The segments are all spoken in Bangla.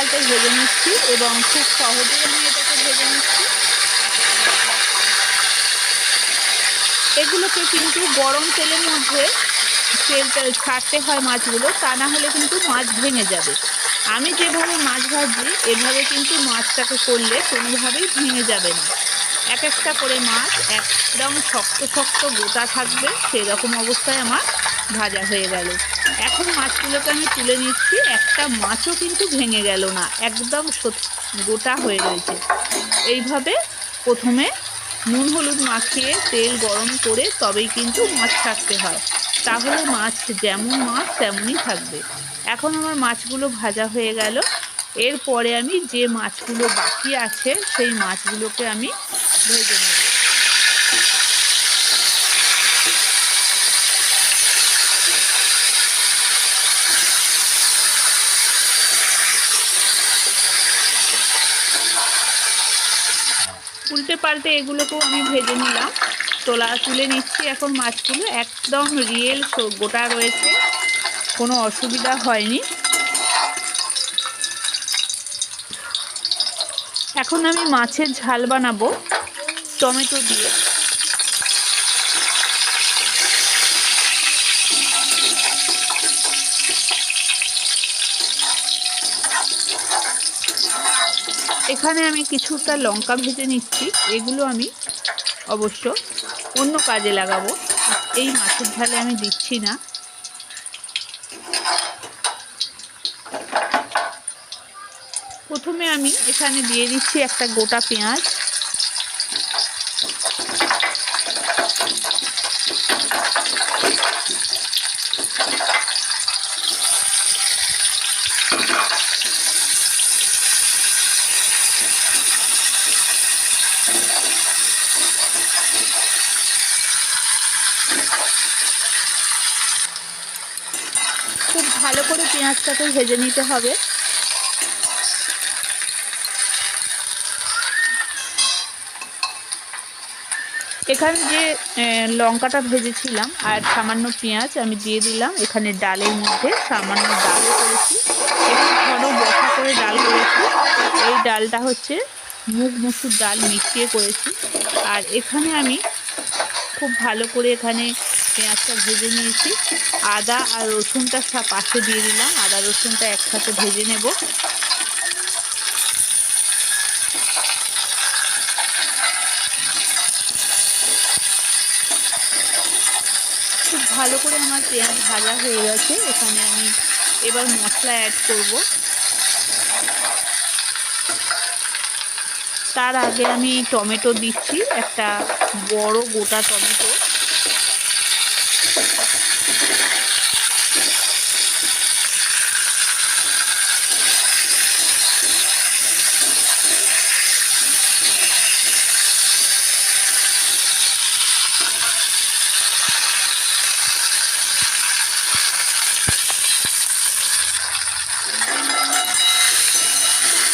পাল্টে ভেজে নিচ্ছি এবং খুব সহজেই আমি এটাকে ভেজে নিচ্ছি। এগুলোকে কিন্তু গরম তেলের মধ্যে তেলটা ছাড়তে হয় মাছগুলো, তা না হলে কিন্তু মাছ ভেঙে যাবে। আমি যেভাবে মাছ ভাজি, এভাবে কিন্তু মাছটাকে করলে কোনোভাবেই ভেঙে যাবে না। এক একটা করে মাছ একদম শক্ত শক্ত গোটা থাকবে, সেরকম অবস্থায় আমার ভাজা হয়ে গেল। এখন মাছগুলোকে আমি তুলে নিচ্ছি। একটা মাছও কিন্তু ভেঙে গেল না, একদম গোটা হয়ে রয়েছে। এইভাবে প্রথমে নুন হলুদ মাখিয়ে তেল গরম করে তবেই কিন্তু মাছ থাকতে হয়। তাহলে মাছ যেমন মাছ, তেমনই থাকবে। এখন আমার মাছগুলো ভাজা হয়ে গেল। এরপরে আমি যে মাছগুলো বাকি আছে, সেই মাছগুলোকে আমি ভেজে নেব। উল্টে পাল্টে এগুলোকেও আমি ভেজে নিলাম। তোলা তুলে নিচ্ছি এখন মাছগুলো। একদম রিয়েল গোটা রয়েছে। কোনো অসুবিধা হয়নি। এখন আমি মাছের ঝাল বানাবো টমেটো দিয়ে। এখানে আমি কিছুটা লঙ্কা ভেজে নিচ্ছি। এগুলো আমি অবশ্য অন্য কাজে লাগাবো। এই মাছের ঝালে আমি দিচ্ছি না। প্রথমে আমি এখানে দিয়ে দিচ্ছি একটা গোটা পেঁয়াজ খুব ভালো করে পেঁয়াজটাকে ভেজে নিতে হবে। এখানে যে লঙ্কাটা ভেজেছিলাম আর সামান্য পেঁয়াজ আমি দিয়ে দিলাম। এখানে ডালের মধ্যে সামান্য ডাল করেছি। একটু ঘন বসা করে ডাল করেছি। এই ডালটা হচ্ছে মুগ মুসুর ডাল মিশিয়ে করেছি। আর এখানে আমি খুব ভালো করে এখানে পেঁয়াজটা ভেজে নিয়েছি। আদা আর রসুনটা সা- পাশে দিয়ে দিলাম। আদা, রসুনটা একসাথে ভেজে নেব। খুব ভালো করে আমার পেঁয়াজ ভাজা হয়ে গেছে। এখানে আমি এবার মশলা অ্যাড করব। তার আগে আমি টমেটো দিচ্ছি। একটা বড় গোটা টমেটো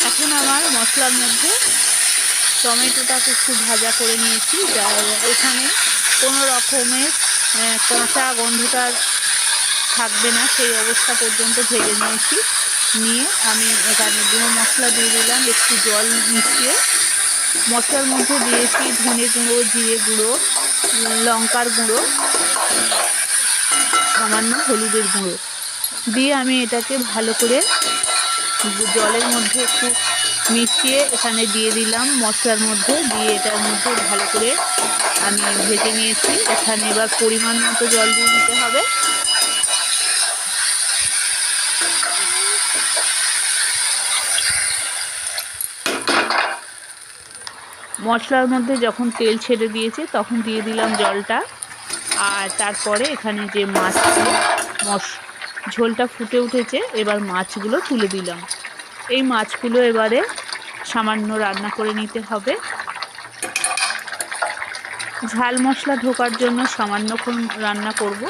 এখন আমার মশলার মধ্যে টমেটোটাকে একটু ভাজা করে নিয়েছি। যা এখানে কোনো রকমের কাঁচা গন্ধটা থাকবে না। সেই অবস্থা পর্যন্ত ভেজে নিয়েছি। নিয়ে আমি এখানে গুঁড়ো মশলা দিয়ে দিলাম, একটু জল মিশিয়ে। মশলার মধ্যে দিয়েছি ধনে গুঁড়ো, জিরে গুঁড়ো, লঙ্কার গুঁড়ো, সামান্য হলুদের গুঁড়ো। দিয়ে আমি এটাকে ভালো করে জলের মধ্যে একটু মিশিয়ে এখানে দিয়ে দিলাম মশলার মধ্যে, দিয়ে এটার মধ্যে ভালো করে আমি ভেজে নিয়েছি। এখানে এবার পরিমাণ মতো জল দিয়ে দিতে হবে। মশলার মধ্যে যখন তেল ছেড়ে দিয়েছে, তখন দিয়ে দিলাম জলটা। আর তারপরে এখানে যে মাছ, মশ, ঝোলটা ফুটে উঠেছে, এবার মাছগুলো তুলে দিলাম। এই মাছগুলো এবারে সামান্য রান্না করে নিতে হবে। ঝাল মশলা ঢোকার জন্য সামান্যক্ষণ রান্না করব।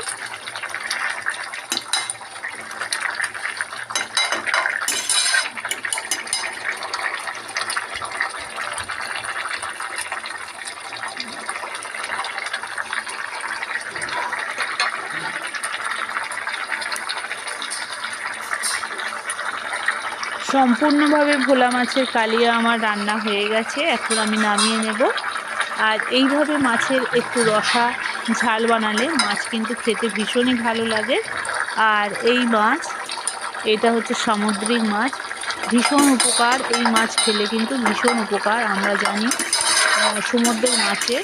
সম্পূর্ণভাবে ভোলা মাছের কালিয়া আমার রান্না হয়ে গেছে, এখন আমি নামিয়ে নেব। আর এইভাবে মাছের একটু রসা, ঝাল বানালে মাছ কিন্তু খেতে ভীষণই ভালো লাগে। আর এই মাছ, এটা হচ্ছে সামুদ্রিক মাছ, ভীষণ উপকার। এই মাছ খেলে কিন্তু ভীষণ উপকার, আমরা জানি। সমুদ্রের মাছে,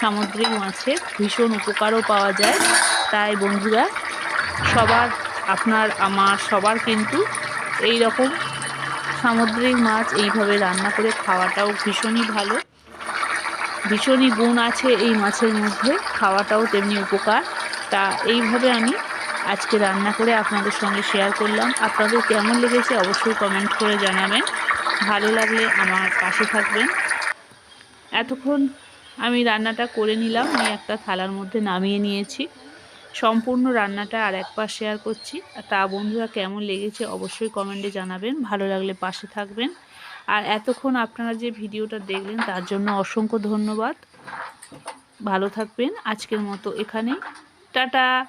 সামুদ্রিক মাছে ভীষণ উপকারও পাওয়া যায়। তাই বন্ধুরা, সবার, আপনার, আমার, সবার কিন্তু এই রকম সামুদ্রিক মাছ এইভাবে রান্না করে খাওয়াটাও ভীষণই ভালো। ভীষণই গুণ আছে এই মাছের মধ্যে, খাওয়াটাও তেমনি উপকার। তা এইভাবে আমি আজকে রান্না করে আপনাদের সঙ্গে শেয়ার করলাম। আপনাদের কেমন লেগেছে অবশ্যই কমেন্ট করে জানাবেন। ভালো লাগলে আমার পাশে থাকবেন। এতক্ষণ আমি রান্নাটা করে নিলাম। আমি একটা থালার মধ্যে নামিয়ে নিয়েছি। সম্পূর্ণ রান্নাটা আর একবার শেয়ার করছি। তা বন্ধুরা কেমন লেগেছে অবশ্যই কমেন্টে জানাবেন। ভালো লাগলে পাশে থাকবেন। আর এতক্ষণ আপনারা যে ভিডিওটা দেখলেন, তার জন্য অসংখ্য ধন্যবাদ। ভালো থাকবেন। আজকের মতো এখানে টাটা!